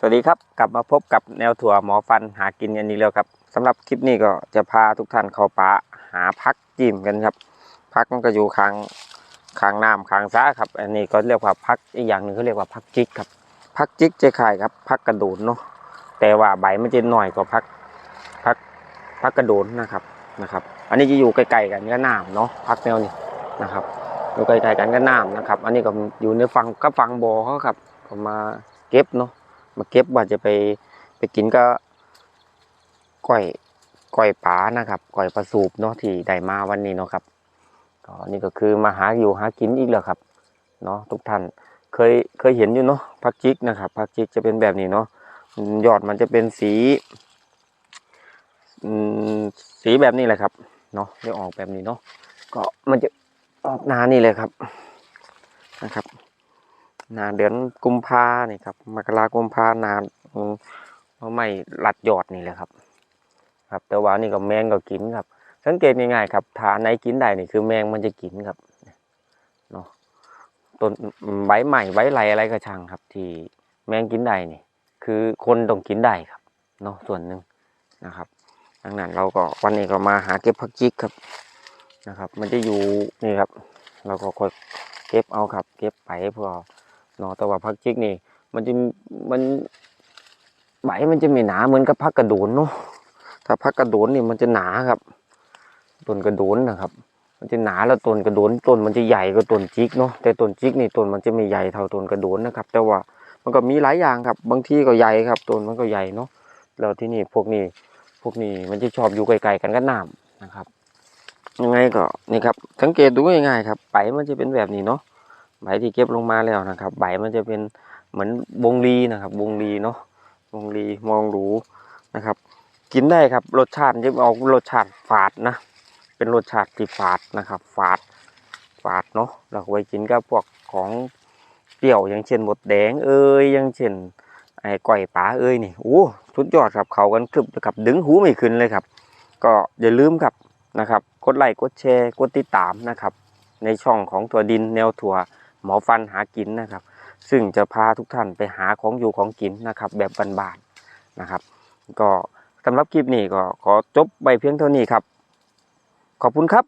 สวัสดีครับ กลับมาพบกับแนวถั่วหมอฟันหากินกันอีกแล้วครับสำหรับคลิปนี้ก็จะพาทุกท่านเข้าป่าหาพักจิ้มกันครับ พักมันก็อยู่ข้างข้างน้ำข้างซ้าครับ อันนี้ก็เรียกว่าพักอีกอย่างหนึ่งเขาเรียกว่าพักจิกครับพักจิกจะคล้ายครับพักกระโดนเนาะแต่ว่าใบมันจะหน่อยกว่าพักพักพักกระโดนนะครับนะครับ อันนี้จะอยู่ใกลๆกันก็น้ำเนาะพักแนวนี้นะครับอยู่ใกลๆกันก็น้ำนะครับ อันนี้ก็อยู่ในฟังก็ฟังบ่อเขาครับก็มาเก็บเนาะ มาเก็บว่าจะไปไปกินก็ก้อยก้อยป๋านะครับก้อยปลาสูบเนาะที่ได้มาวันนี้เนาะครับก็นี่ก็คือมาหาอยู่หากินอีกแล้วครับเนาะทุกท่านเคยเคยเห็นอยู่เนาะผักจิกนะครับผักจิกจะเป็นแบบนี้เนาะยอดมันจะเป็นสีสีแบบนี้แหละครับเนาะจะออกแบบนี้เนาะก็มันจะออกหนานี่เลยครับนะครับ นาเดือนกุมภาเนี่ยครับมกรากุมภานาเอาไม่ลัดยอดนี่แหละครับ ครับ แต่ว่านี่ก็แมงก็กินครับ สังเกตง่ายๆครับถ้านไหนกินได้นี่คือแมงมันจะกินครับเนาะต้นใบใหม่ใบไหลอะไรก็ช่างครับ ที่แมงกินได้นี่คือคนต้องกินได้ครับเนาะส่วนหนึ่งนะครับดังนั้นเราก็วันนี้ก็มาหาเก็บผักจิกครับนะครับ มันจะอยู่นี่ครับ เราก็ค่อยเก็บเอาครับ เก็บไปเพื่อ เนาะแต่ว่าพักจิกนี่ มันจะมันใบมันจะไม่หนาเหมือนกับพักกระโดนเนาะถ้าพักกระโดนนี่มันจะหนาครับต้นกระโดนนะครับ มันจะหนาแล้วต้นกระโดนต้นมันจะใหญ่กว่าต้นจิกเนาะแต่ต้นจิกนี่ต้นมันจะไม่ใหญ่เท่าต้นกระโดนนะครับ แต่ว่ามันก็มีหลายอย่างครับ บางทีก็ใหญ่ครับต้นมันก็ใหญ่เนาะแล้วที่นี่พวกนี้พวกนี้มันจะชอบอยู่ไกลๆกันก็น้ำนะครับยังไงก็นี่ครับสังเกตดูง่ายๆครับใบมันจะเป็นแบบนี้เนาะ ใบที่เก็บลงมาแล้วนะครับ ใบมันจะเป็นเหมือนวงลีนะครับวงลีเนาะวงลีมองดูนะครับ กินได้ครับรสชาติจะออกรสชาติฝาดนะ เป็นรสชาติที่ฝาดนะครับฝาดฝาดเนาะเราไว้กินกับพวกของเปรี้ยวอย่างเช่นหมดแดงเอ้ยอย่างเช่นไอ้ก้อยปลาเอ้ยนี่โอ้สุดยอดครับเขากันคึบกับดึงหูไม่ขึ้นเลยครับ ก็อย่าลืมครับนะครับ กดไลค์กดแชร์กดติดตามนะครับ ในช่องของถั่วดินแนวถั่ว หมอฟันหากินนะครับ ซึ่งจะพาทุกท่านไปหาของอยู่ของกินนะครับ แบบบานๆนะครับ ก็สำหรับคลิปนี้ก็ขอจบไปเพียงเท่านี้ครับ ขอบคุณครับ